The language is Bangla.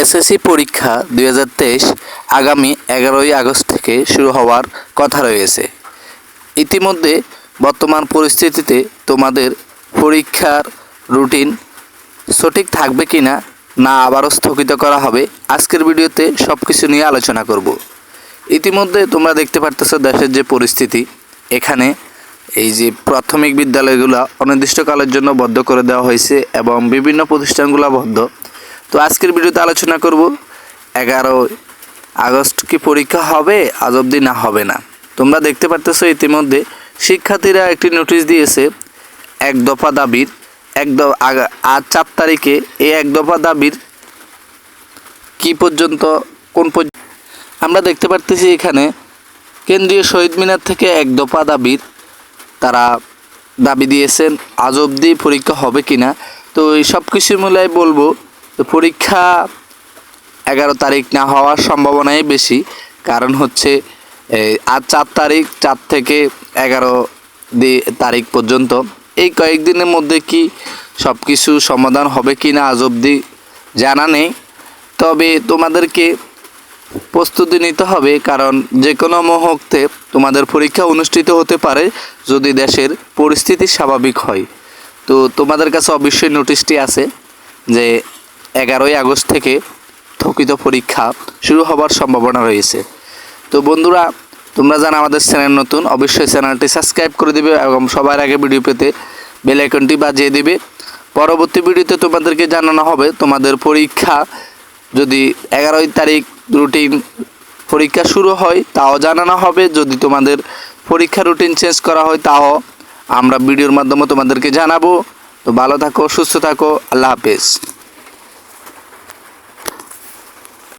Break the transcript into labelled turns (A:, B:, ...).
A: এসএসসি পরীক্ষা দু হাজার তেইশ আগামী এগারোই আগস্ট থেকে শুরু হওয়ার কথা রয়েছে। ইতিমধ্যে বর্তমান পরিস্থিতিতে তোমাদের পরীক্ষার রুটিন সঠিক থাকবে কি না না আবারও স্থগিত করা হবে, আজকের ভিডিওতে সব কিছু নিয়ে আলোচনা করব। ইতিমধ্যে তোমরা দেখতে পারতেছো দেশের যে পরিস্থিতি, এখানে এই যে প্রাথমিক বিদ্যালয়গুলো অনির্দিষ্টকালের জন্য বদ্ধ করে দেওয়া হয়েছে এবং বিভিন্ন প্রতিষ্ঠানগুলো বদ্ধ। তো আজকের ভিডিওতে আলোচনা করব, এগারো আগস্ট কি পরীক্ষা হবে? আজ অবধি না, হবে না। তোমরা দেখতে পারতেছো ইতিমধ্যে শিক্ষার্থীরা একটি নোটিশ দিয়েছে, এক দফা দাবির, এক আজ চার তারিখে এই এক দফা দাবির কি পর্যন্ত, কোন পর্যন্ত আমরা দেখতে পারতেছি এখানে কেন্দ্রীয় শহীদ মিনার থেকে এক দফা দাবির তারা দাবি দিয়েছেন, আজ অবধি পরীক্ষা হবে কি না তো এই সব কিছু মূলায় বলব তো পরীক্ষা এগারো তারিখ না হওয়ার সম্ভাবনাই বেশি। কারণ হচ্ছে আজ চার তারিখ, চার থেকে এগারো তারিখ পর্যন্ত। এই কয়েকদিনের মধ্যে কি সব কিছু সমাধান হবে কি না আজ অবধি জানা নেই। তবে তোমাদেরকে প্রস্তুতি নিতে হবে, কারণ যে কোনো মুহূর্তে তোমাদের পরীক্ষা অনুষ্ঠিত হতে পারে, যদি দেশের পরিস্থিতি স্বাভাবিক হয়। তো তোমাদের কাছে অবশ্যই নোটিশটি আছে যে এগারোই আগস্ট থেকে স্থগিত পরীক্ষা শুরু হবার সম্ভাবনা রয়েছে। তো বন্ধুরা, তোমরা জানা আমাদের চ্যানেল নতুন, অবশ্যই চ্যানেলটি সাবস্ক্রাইব করে দেবে এবং সবার আগে ভিডিও পেতে বেল আইকনটি বাজিয়ে দেবে। পরবর্তী ভিডিওতে তোমাদেরকে জানানো হবে, তোমাদের পরীক্ষা যদি এগারোই তারিখ রুটিন পরীক্ষা শুরু হয়, তাও জানানো হবে। যদি তোমাদের পরীক্ষা রুটিন চেঞ্জ করা হয়, তাও আমরা ভিডিওর মাধ্যমে তোমাদেরকে জানাব। তো ভালো থাকো, সুস্থ থাকো, আল্লাহ হাফেজ।